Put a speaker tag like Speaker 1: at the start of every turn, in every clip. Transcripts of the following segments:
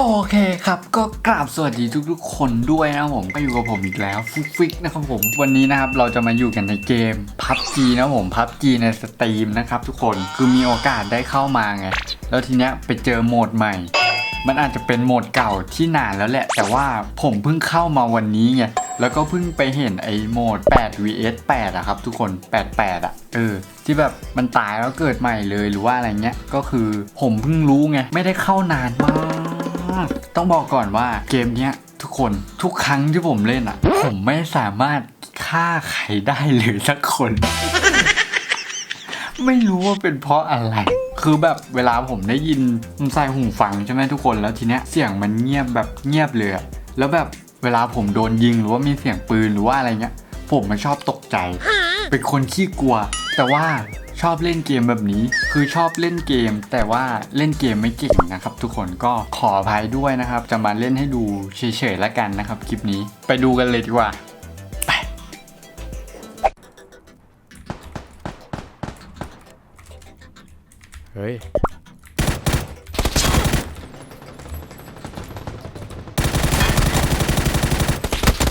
Speaker 1: โอเคครับก็กราบสวัสดีทุกๆ คนด้วยนะผมก็อยู่กับผมอีกแล้วฟุกฟิกนะครับผมวันนี้นะครับเราจะมาอยู่กันในเกม PUBG นะครับผม PUBG ในสตรีมนะครับทุกคนคือมีโอกาสได้เข้ามาไงแล้วทีเนี้ยไปเจอโหมดใหม่ มันอาจจะเป็นโหมดเก่าที่นานแล้วแหละ แต่ว่าผมเพิ่งเข้ามาวันนี้ไงแล้วก็เพิ่งไปเห็นไอ้โหมด 8 vs 8อะครับทุกคน 88อะเออ ที่แบบมันตายแล้วเกิดใหม่เลยหรือว่าอะไรเงี้ยก็คือผมเพิ่งรู้ไงไม่ได้เข้านานมาก ต้องบอกก่อนว่าเกมเนี้ยทุกคนทุกครั้งที่ผมเล่นอะผมไม่สามารถฆ่าใครได้เลยสักคน ไม่รู้ว่าเป็นเพราะอะไร คือแบบเวลาผมได้ยินผมใส่หูฟังใช่ไหมทุกคนแล้วทีเนี้ยเสียงมันเงียบแบบเงียบเลยแล้วแบบเวลาผมโดนยิงหรือว่ามีเสียงปืนหรือว่าอะไรเงี้ย ผมมันชอบตกใจ เป็นคนขี้กลัว แต่ว่า ชอบเล่นเกมแบบนี้ คือชอบเล่นเกม แต่ว่าเล่นเกมไม่เก่งนะครับ ทุกคนก็ขออภัยด้วยนะครับ จะมาเล่นให้ดูเฉยๆแล้วกันนะครับคลิปนี้ไปดูกันเลยดีกว่าไปเฮ้ย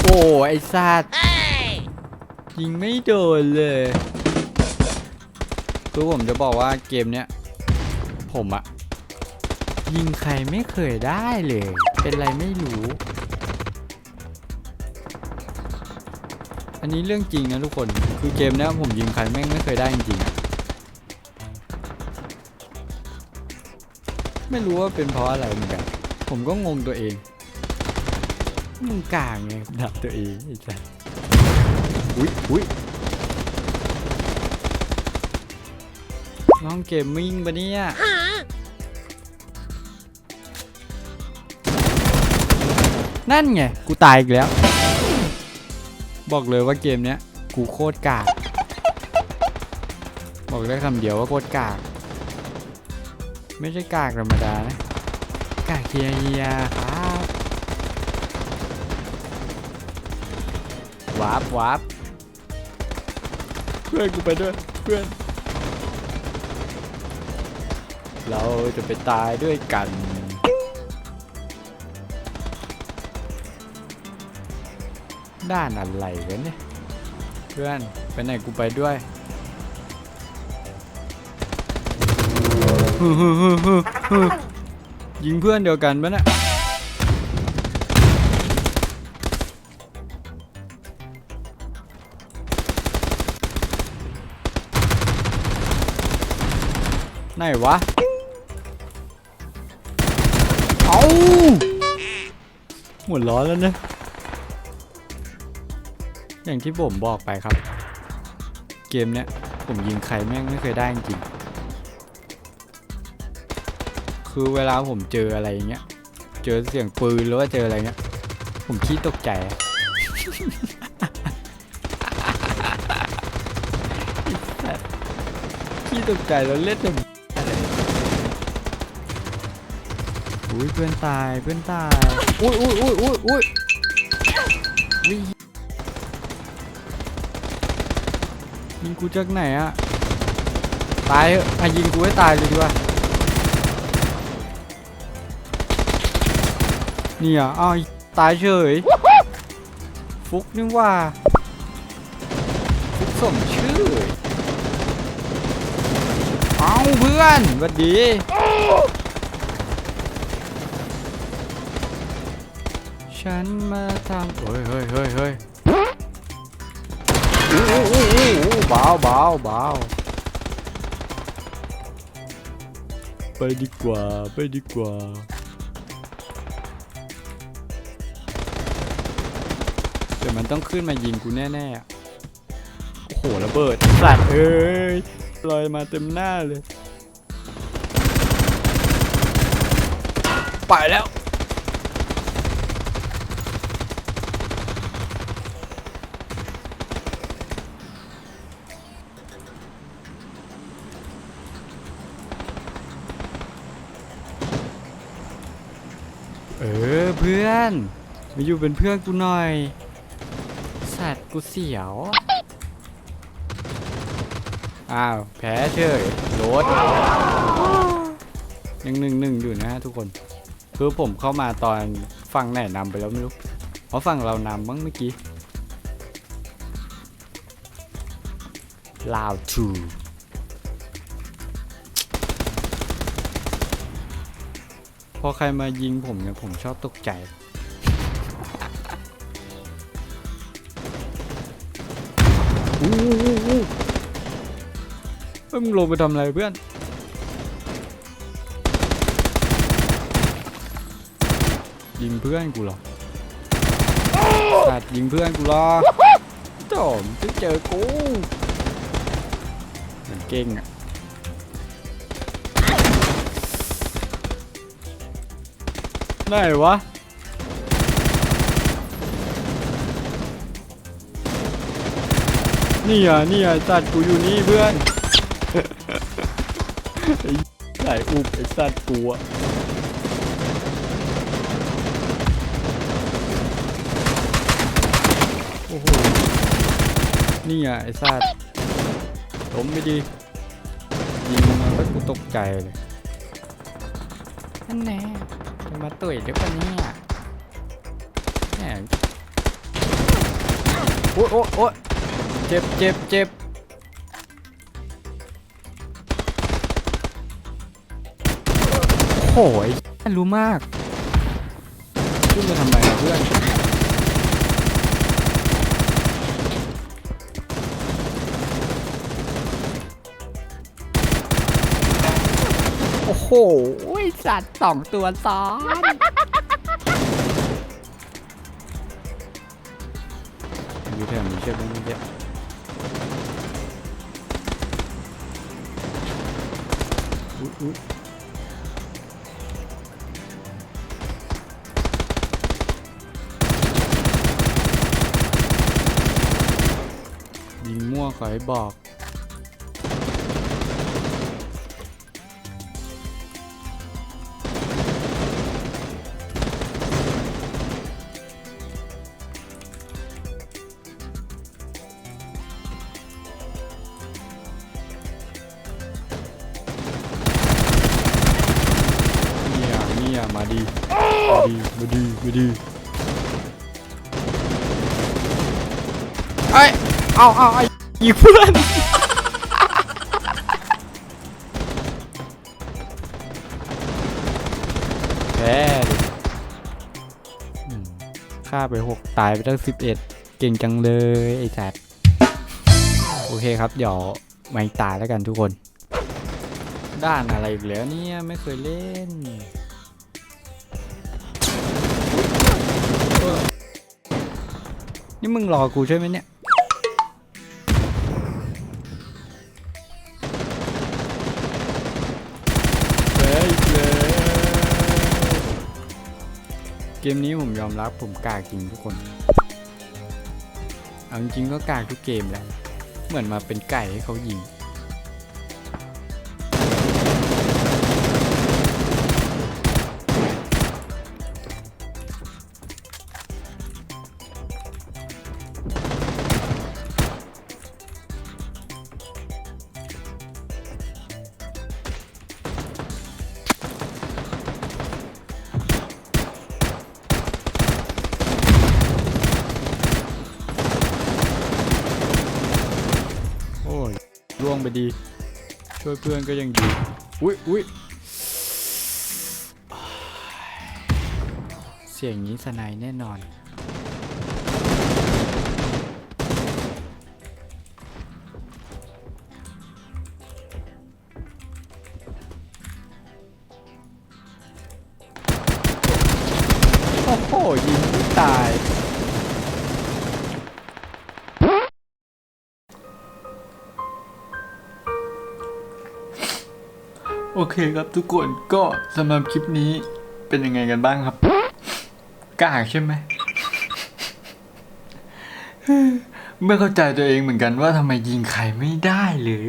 Speaker 1: โอ้ไอสัตว์ยิงไม่โดนเลย คือผมจะบอกว่าเกมเนี้ย ผมอะยิงใครไม่เคยได้เลย เป็นไรไม่รู้ อันนี้เรื่องจริงนะทุกคน คือเกมเนี้ยผมยิงใครแม่งไม่เคยได้จริงๆไม่รู้ว่าเป็นเพราะอะไรเหมือนกัน ผมก็งงตัวเองมึงกลางไงดับตัวเองไอ้สัสอุ้ยอุ้ย น้องเกมมิ่งปะเนี่ยนั่นไง กูตายอีกแล้ว บอกเลยว่าเกมเนี้ย กูโคตรกาก บอกได้คำเดียวว่าโคตรกาก ไม่ใช่กากธรรมดานะ กากเฮียเฮียครับวาร์ปวาร์ปเพื่อนกูไปด้วย เพื่อน เราจะไปตายด้วยกัน ด้านอะไรกันเนี่ย เพื่อนไปไหนกูไปด้วยฮึ่มยิงเพื่อนเดียวกันปะเนี่ยไหนวะ หมดล้อแล้วนะ อย่างที่ผมบอกไปครับ เกมเนี้ยผมยิงใครแม่งไม่เคยได้จริง คือเวลาผมเจออะไรเงี้ย เจอเสียงปืนหรือว่าเจออะไรเงี้ย ผมขี้ตกใจขี้ตกใจแล้วเล่นจะ อุ้ยเพื่อนตายเพื่อนตายอุ้ยอุ้ยอุ้ยอุ้ยอุ้ยวิ่งยิงกูจากไหนอะตายเถอะอะยิงกูให้ตายเลยดีกว่านี่อะอ้าวตายเฉยฟุกนี่ว่าฟุกสมชื่อเอาเพื่อนสวัสดี ฉันมาทำเฮ้ยเฮ้ยเฮ้ยเฮ้ยอู้อู้อู้อู้อู้เบาเบาเบาไปดีกว่าไปดีกว่าเดี๋ยวมันต้องขึ้นมายิงกูแน่ๆอะโอ้โหระเบิดสัตว์เอ้ยลอยมาเต็มหน้าเลย ไปแล้ว ออเพื่อน มาอยู่เป็นเพื่อนกูหน่อย สัตว์กูเสียว อ้าว แพ้เฉยโรดยังหนึ่งหนึ่งอยู่นะทุกคน คือผมเข้ามาตอนฝั่งไหนนำไปแล้วไม่รู้ เพราะฝั่งเรานำมั้งเมื่อกี้ลาวทู พอใครมายิงผมเนี่ยผมชอบตกใจ อู้หูหูเฮ้ยมึงลงไปทำอะไรเพื่อน ยิงเพื่อนกูเหรอสัตว์ยิงเพื่อนกูเหรอโจมจะเจอกูเหมือนเก่งอะ ไหนวะ นี่อะนี่อะสัตว์กูอยู่นี่เพื่อนไอ้สายอุบไอ้สัตว์กูอะโอ้โห นี่อะไอ้สัตว์ล้มไม่ดียิงมาแล้วกูตกใจเลยนั่นแน่ จะมาตุ๋ยหรือเปล่าเนี่ยแหมโอ๊ยโอ๊ยโอ๊ยเจ็บเจ็บเจ็บโอ้ยรู้มาก ขึ้นมาทำไมเพื่อน โหสัตว์สองตัวซ้อนอยู่แถวนี้ใช่ไหมเมื่อกี้อุ๊ยอุ๊ยยิงมั่วขอให้บอก ดีมาดีมาดีมาดีเอ้ยเอาเอาไอ้ยิงเพื่อนแพ้ดิอืมฆ่าไปหกตายไปตั้งสิบเอ็ดเก่งจังเลยไอ้สัตว์โอเคครับ เดี๋ยวไม่ตายแล้วกันทุกคน ด้านอะไรอีกแล้วเนี่ย ไม่เคยเล่น นี่มึงรอกูใช่ไหมเนี่ย เฮ้ยเลยเกมนี้ผมยอมรับผมกากจริงทุกคน เอาจริงๆก็กากทุกเกมแหละ เหมือนมาเป็นไก่ให้เขายิง งไปดี ช่วยเพื่อนก็ยังดีอุ้ยอุ้ยเสียงนี้สนายแน่นอน โอเคครับทุกคนก็สำหรับคลิปนี้เป็นยังไงกันบ้างครับก้าใช่ไหมไม่เข้าใจตัวเองเหมือนกันว่าทำไมยิงใครไม่ได้เลย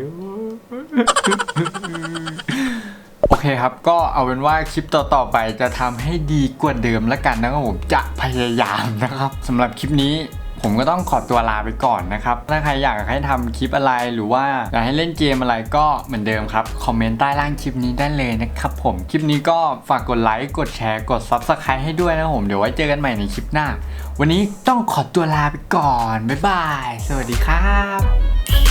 Speaker 1: โอเคครับ ก็เอาเป็นว่าคลิปต่อๆไปจะทำให้ดีกว่าเดิมแล้วกันนะครับผมจะพยายามนะครับสำหรับคลิปนี้ ผมก็ต้องขอตัวลาไปก่อนนะครับ ถ้าใครอยากให้ทำคลิปอะไรหรือว่าอยากให้เล่นเกมอะไรก็เหมือนเดิมครับ คอมเมนต์ใต้ล่างคลิปนี้ได้เลยนะครับผม คลิปนี้ก็ฝากกดไลค์ กดแชร์ กด Subscribe ให้ด้วยนะผม เดี๋ยวไว้เจอกันใหม่ในคลิปหน้า วันนี้ต้องขอตัวลาไปก่อน บ๊ายบาย สวัสดีครับ